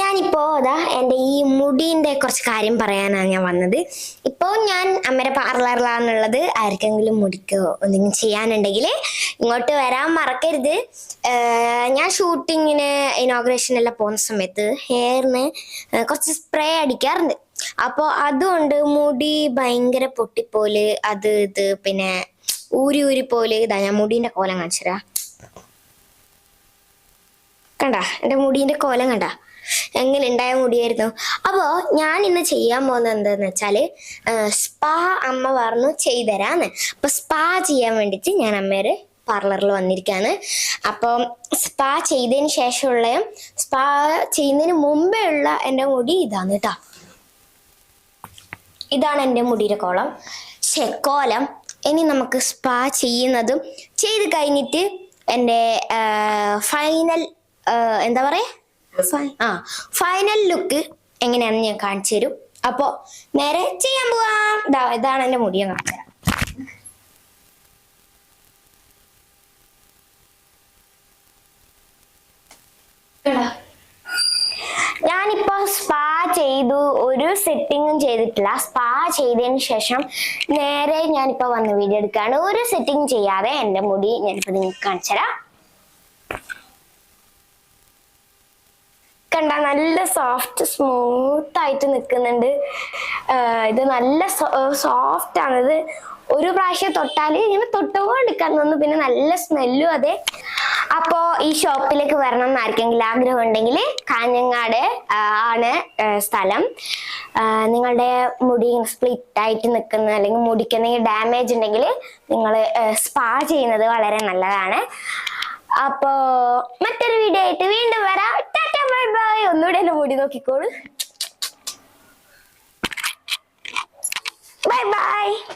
ഞാനിപ്പോ അതാ എന്റെ ഈ മുടീന്റെ കുറച്ച് കാര്യം പറയാനാണ് ഞാൻ വന്നത്. ഇപ്പോൾ ഞാൻ അമ്മയുടെ പാർലറിലാണുള്ളത്. ആർക്കെങ്കിലും മുടിക്കോ എന്തെങ്കിലും ചെയ്യാനുണ്ടെങ്കിൽ ഇങ്ങോട്ട് വരാൻ മറക്കരുത്. ഞാൻ ഷൂട്ടിങ്ങിന് ഇനോഗ്രേഷൻ എല്ലാം പോകുന്ന സമയത്ത് ഹെയറിന് കുറച്ച് സ്പ്രേ അടിക്കാറുണ്ട്. അപ്പോൾ അതുകൊണ്ട് മുടി ഭയങ്കര പൊട്ടിപ്പോൽ അത് ഇത് പിന്നെ ഊരി ഊരി പോലെ ഇതാ ഞാൻ മുടീന്റെ കോലം കാണിച്ചുതരാം. കണ്ട? എന്റെ മുടീന്റെ കോലം കണ്ട? എങ്ങനെ ഉണ്ടായ മുടിയായിരുന്നു. അപ്പോൾ ഞാൻ ഇന്ന് ചെയ്യാൻ പോകുന്നത് എന്താന്ന് വെച്ചാൽ സ്പാ അമ്മ പറഞ്ഞു ചെയ്തുതരാന്ന് അപ്പോൾ സ്പാ ചെയ്യാൻ വേണ്ടിയിട്ട് ഞാൻ അമ്മയുടെ പാർലറിൽ വന്നിരിക്കുകയാണ് അപ്പോൾ സ്പാ ചെയ്തതിന് ശേഷമുള്ള സ്പാ ചെയ്യുന്നതിന് മുമ്പേ ഉള്ള എന്റെ മുടി ഇതാണ് കേട്ടോ ഇതാണ് എന്റെ മുടിയുടെ കോളം. ശെക്കോലം കോലം. ഇനി നമുക്ക് സ്പാ ചെയ്യുന്നതും ചെയ്ത് കഴിഞ്ഞിട്ട് എന്റെ ഫൈനൽ എന്താ പറയാ? ഫൈ- ആ ഫൈനൽ ലുക്ക് എങ്ങനെയാണെന്ന് ഞാൻ കാണിച്ചു തരും. അപ്പൊ നേരെ ചെയ്യാൻ പോവാം. ഇതാണ് എന്റെ മുടി ഞാൻ കാണിച്ചു തരാം? ഞാനിപ്പോ സ്പാ ചെയ്തു ഒരു സെറ്റിങ്ങും ചെയ്തിട്ടില്ല. സ്പാ ചെയ്തതിന് ശേഷം നേരെ ഞാനിപ്പോ വന്ന് വീഡിയോ എടുക്കുകയാണ്. ഒരു സെറ്റിംഗ് ചെയ്യാതെ എന്റെ മുടി ഞാനിപ്പോ നിങ്ങൾക്ക് കാണിച്ചുതരാം കണ്ട നല്ല സോഫ്റ്റ് സ്മൂത്ത് ആയിട്ട് നിൽക്കുന്നുണ്ട്. ഇത് നല്ല സോഫ്റ്റ് ആണ്. ഇത് ഒരു പ്രാവശ്യം തൊട്ടാൽ ഇങ്ങനെ തൊട്ടുകൊണ്ടിരിക്കാൻ തോന്നുന്നു. പിന്നെ നല്ല സ്മെല്ലും അതെ. അപ്പോ ഈ ഷോപ്പിലേക്ക് വരണം എന്ന് ആർക്കെങ്കിലും ആഗ്രഹം ഉണ്ടെങ്കിൽ കാഞ്ഞങ്ങാട് ആണ് സ്ഥലം. നിങ്ങളുടെ മുടി സ്പ്ലിറ്റ് ആയിട്ട് നിൽക്കുന്ന അല്ലെങ്കിൽ മുടിക്ക് എന്തെങ്കിലും ഡാമേജ് ഉണ്ടെങ്കിൽ നിങ്ങൾ സ്പാ ചെയ്യുന്നത് വളരെ നല്ലതാണ്. അപ്പോ മറ്റൊരു വീഡിയോ ആയിട്ട് വീണ്ടും വരാം. কি করে? Bye bye